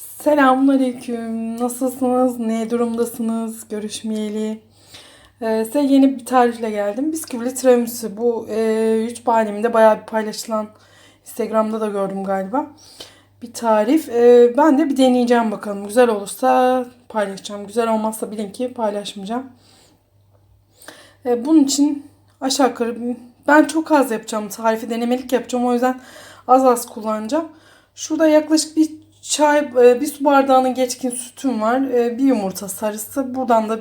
Selamünaleyküm. Nasılsınız? Ne durumdasınız? Görüşmeyeli. Ee, size yeni bir tarifle geldim. Bisküvili tiramisu. Bu e, YouTube aleminde bayağı bir paylaşılan Instagram'da da gördüm galiba. Bir tarif. Ee, ben de bir deneyeceğim bakalım. Güzel olursa paylaşacağım. Güzel olmazsa bilin ki paylaşmayacağım. Ee, bunun için aşağı yukarı ben çok az yapacağım. Tarifi denemelik yapacağım. O yüzden az az kullanacağım. Şurada yaklaşık bir çay, e, bir su bardağının geçkin sütüm var. E, Bir yumurta sarısı. Buradan da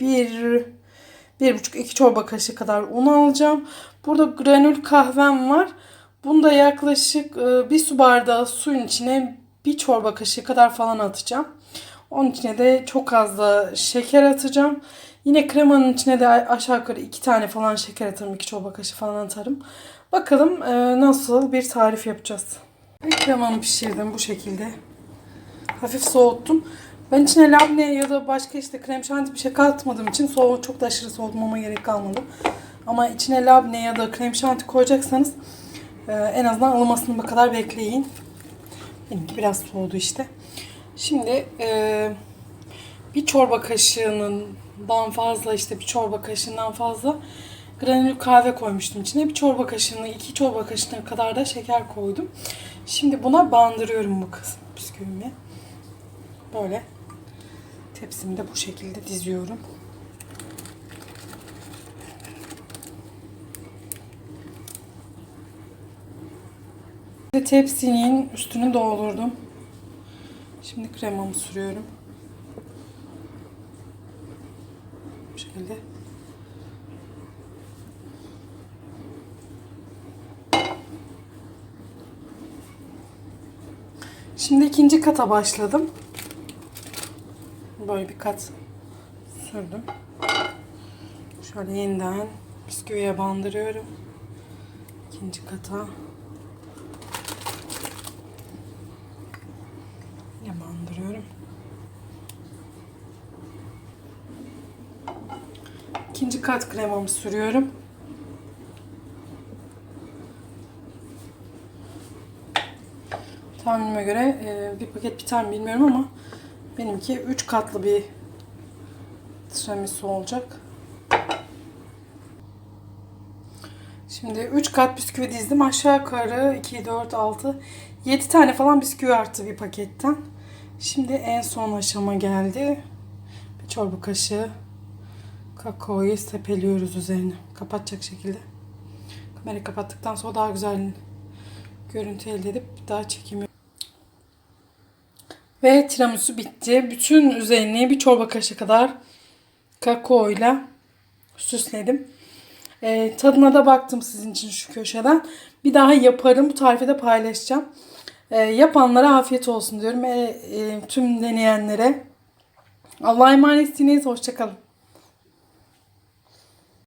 bir, bir buçuk iki çorba kaşığı kadar un alacağım. Burada granül kahvem var. Bunda yaklaşık e, bir su bardağı suyun içine bir çorba kaşığı kadar falan atacağım. Onun içine de çok az da şeker atacağım. Yine kremanın içine de aşağı yukarı iki tane falan şeker atarım. iki çorba kaşığı falan atarım. Bakalım nasıl bir tarif yapacağız. Ve kremamı pişirdim bu şekilde. Hafif soğuttum. Ben içine labne ya da başka işte krem şanti bir şey katmadığım için soğuk çok da aşırı soğutmama gerek kalmadı. Ama içine labne ya da krem şanti koyacaksanız e, en azından ılımasını bu kadar bekleyin. Benimki biraz soğudu işte. Şimdi e, bir çorba kaşığından fazla işte bir çorba kaşığından fazla granül kahve koymuştum içine. Bir çorba kaşığını, iki çorba kaşığına kadar da şeker koydum. Şimdi buna bandırıyorum bu kısmı bisküvimi. Böyle tepsimi de bu şekilde diziyorum. Ve Tepsinin üstünü doldurdum. Şimdi kremamı sürüyorum. Bu şekilde. Şimdi ikinci kata başladım. Böyle bir kat sürdüm. Şöyle yeniden bisküviye bandırıyorum. İkinci kata. Yine bandırıyorum. İkinci kat kremamı sürüyorum. Tahminime göre e, bir paket biter mi bilmiyorum ama benimki 3 katlı bir tiramisu olacak. Şimdi 3 kat bisküvi dizdim. Aşağı yukarı 2, 4, 6, 7 tane falan bisküvi arttı bir paketten. Şimdi en son aşama geldi. Bir çorba kaşığı kakaoyu sepeliyoruz üzerine. Kapatacak şekilde. Kamerayı kapattıktan sonra daha güzel görüntü elde edip daha çekim ve tiramisu bitti. Bütün üzerini bir çorba kaşığı kadar kakaoyla süsledim. Ee, tadına da baktım sizin için şu köşeden. Bir daha yaparım. Bu tarifi de paylaşacağım. Ee, yapanlara afiyet olsun diyorum. Ee, e, tüm deneyenlere. Allah'a emanetsiniz. Hoşçakalın.